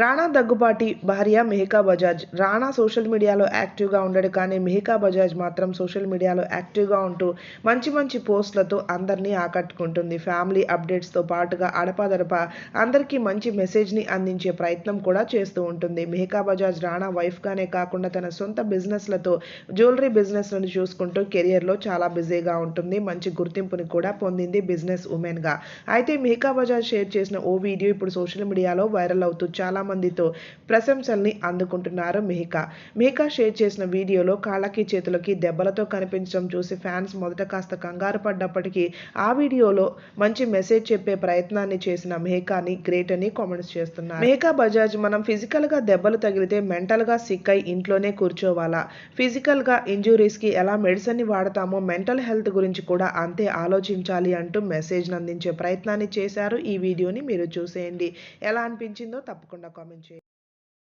రాణా దగ్గుబాటి భార్య మెహికా బజాజ్. రాణా సోషల్ మీడియాలో యాక్టివ్గా ఉండడు కానీ మెహికా బజాజ్ మాత్రం సోషల్ మీడియాలో యాక్టివ్గా ఉంటూ మంచి మంచి పోస్టులతో అందరినీ ఆకట్టుకుంటుంది. ఫ్యామిలీ అప్డేట్స్తో పాటుగా అడపాదడప అందరికీ మంచి మెసేజ్ని అందించే ప్రయత్నం కూడా చేస్తూ ఉంటుంది. మెహికా బజాజ్ రాణా వైఫ్గానే కాకుండా తన సొంత బిజినెస్లతో జ్యువెలరీ బిజినెస్లను చూసుకుంటూ కెరియర్లో చాలా బిజీగా ఉంటుంది. మంచి గుర్తింపుని కూడా పొందింది బిజినెస్ ఉమెన్గా. అయితే మెహికా బజాజ్ షేర్ చేసిన ఓ వీడియో ఇప్పుడు సోషల్ మీడియాలో వైరల్ అవుతూ చాలా మందితో ప్రశంసల్ని అందుకుంటున్నారు మిహికా. మిహికా షేర్ చేసిన వీడియోలో కాళ్ళకి చేతులకి దెబ్బలతో కనిపించడం చూసి ఫ్యాన్స్ మొదట కాస్త కంగారు పడ్డప్పటికీ ఆ వీడియోలో మంచి మెసేజ్ చెప్పే ప్రయత్నాన్ని చేసిన మెహకాని గ్రేట్ అని కామెంట్స్ చేస్తున్నారు. మెహకా బజాజ్ మనం ఫిజికల్గా దెబ్బలు తగిలితే మెంటల్గా సిక్ అయి ఇంట్లోనే కూర్చోవాలా? ఫిజికల్గా ఇంజురీస్కి ఎలా మెడిసిన్ని వాడతామో మెంటల్ హెల్త్ గురించి కూడా అంతే ఆలోచించాలి అంటూ మెసేజ్ అందించే ప్రయత్నాన్ని చేశారు ఈ వీడియోని మీరు చూసేయండి. ఎలా అనిపించిందో తప్పకుండా కామెంట్ చేయండి